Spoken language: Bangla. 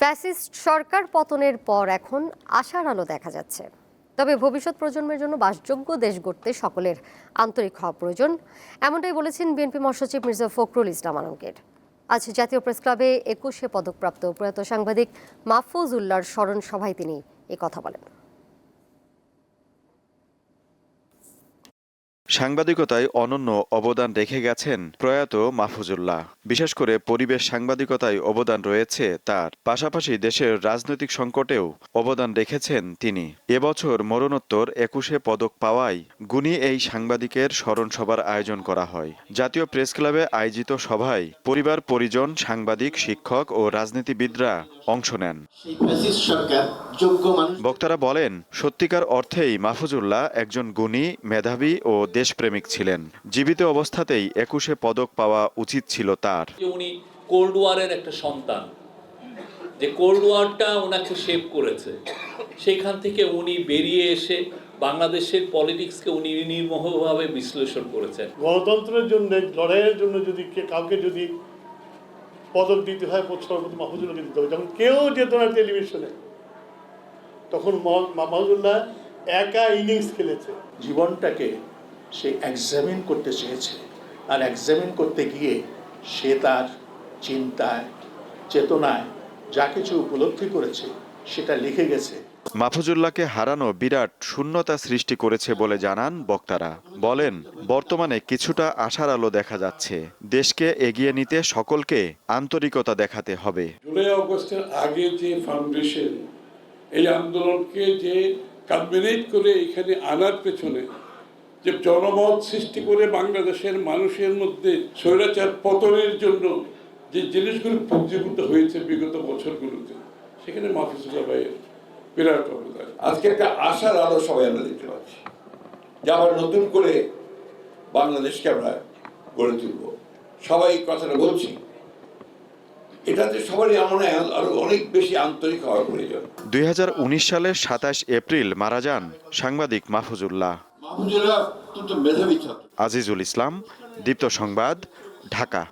ফ্যাসিস্ট সরকার পতনের পর এখন আশার আলো দেখা যাচ্ছে। তবে ভবিষ্যৎ প্রজন্মের জন্য বাসযোগ্য দেশ গড়তে সকলের আন্তরিক হওয়া প্রয়োজন, এমনটাই বলেছেন বিএনপি মহাসচিব মির্জা ফখরুল ইসলাম আলমগীর। আজ জাতীয় প্রেস ক্লাবে একুশে পদকপ্রাপ্ত প্রয়াত সাংবাদিক মাহফুজ উল্লাহর স্মরণ সভায় তিনি কথা বলেন। সাংবাদিকতায় অনন্য অবদান রেখে গেছেন প্রয়াত মাহফুজুল্লাহ। বিশেষ করে পরিবেশ সাংবাদিকতায় অবদান রয়েছে তার। পাশাপাশি দেশের রাজনৈতিক সংকটেও অবদান রেখেছেন তিনি। এবছর মরণোত্তর একুশে পদক পাওয়ায় গুণী এই সাংবাদিকের স্মরণ সভার আয়োজন করা হয়। জাতীয় প্রেস ক্লাবে আয়োজিত সভায় পরিবার পরিজন, সাংবাদিক, শিক্ষক ও রাজনীতিবিদরা অংশ নেন। বক্তারা বলেন, সত্যিকার অর্থেই মাহফুজুল্লাহ একজন গুণী, মেধাবী ও দেশপ্রেমিক ছিলেন। জীবিত অবস্থাতেই একুশে পদক পাওয়া উচিত ছিল তার। যে উনি কোল্ড ওয়ারের একটা সন্তান। যে কোল্ড ওয়ারটা ওনাকে শেপ করেছে। সেখান থেকে উনি বেরিয়ে এসে বাংলাদেশের পলিটিক্সকে উনি নির্মোহভাবে বিশ্লেষণ করেছেন। গণতন্ত্রের জন্য লড়াইয়ের জন্য যদি কাউকে যদি পদক দিতে হয় সর্বপ্রথম মাহফুজুল্লাহকে দিতে হবে। যখন কেউ যেত না টেলিভিশনে তখন মহ- মাহফুজুল্লাহ একা ইনিংস খেলেছে। জীবনটাকে সে এক্সামিন করতে চেয়েছে। আর এক্সামিন করতে গিয়ে সে তার চিন্তায় চেতনায় যা কিছু উপলব্ধি করেছে সেটা লিখে গেছে। মাহফুজুল্লাহকে হারানো বিরাট শূন্যতা সৃষ্টি করেছে বলে জানান বক্তারা। বলেন বর্তমানে কিছুটা আশার আলো দেখা যাচ্ছে। দেশকে এগিয়ে নিতে সকলকে আন্তরিকতা দেখাতে হবে। জুলাই অগস্টের আগে যে ফাউন্ডেশন এই আন্দোলনকে যে কালমিনেট করে এখানে আনার পেছনে যে জনমত সৃষ্টি করে বাংলাদেশের মানুষের মধ্যে স্বৈরাচার পতনের জন্য যে জিনিসগুলো পুঞ্জীভূত হয়েছে বিগত বছরগুলোতে সেখানে মাহফুজুল্লাহ ভাইয়ের বিরাট অবদান। আজকে একটা আশার আলো সবাই আমরা দেখতে পাচ্ছি যে আবার নতুন করে বাংলাদেশকে আমরা গড়ে তুলব। সবাই কথাটা বলছি এটাতে সবারই হয় আরও অনেক বেশি আন্তরিক হওয়ার প্রয়োজন। দুই হাজার উনিশ সালের সাতাশ এপ্রিল মারা যান সাংবাদিক মাহফুজুল্লাহ। আজিজুল ইসলাম দীপ্ত সংবাদ ঢাকা।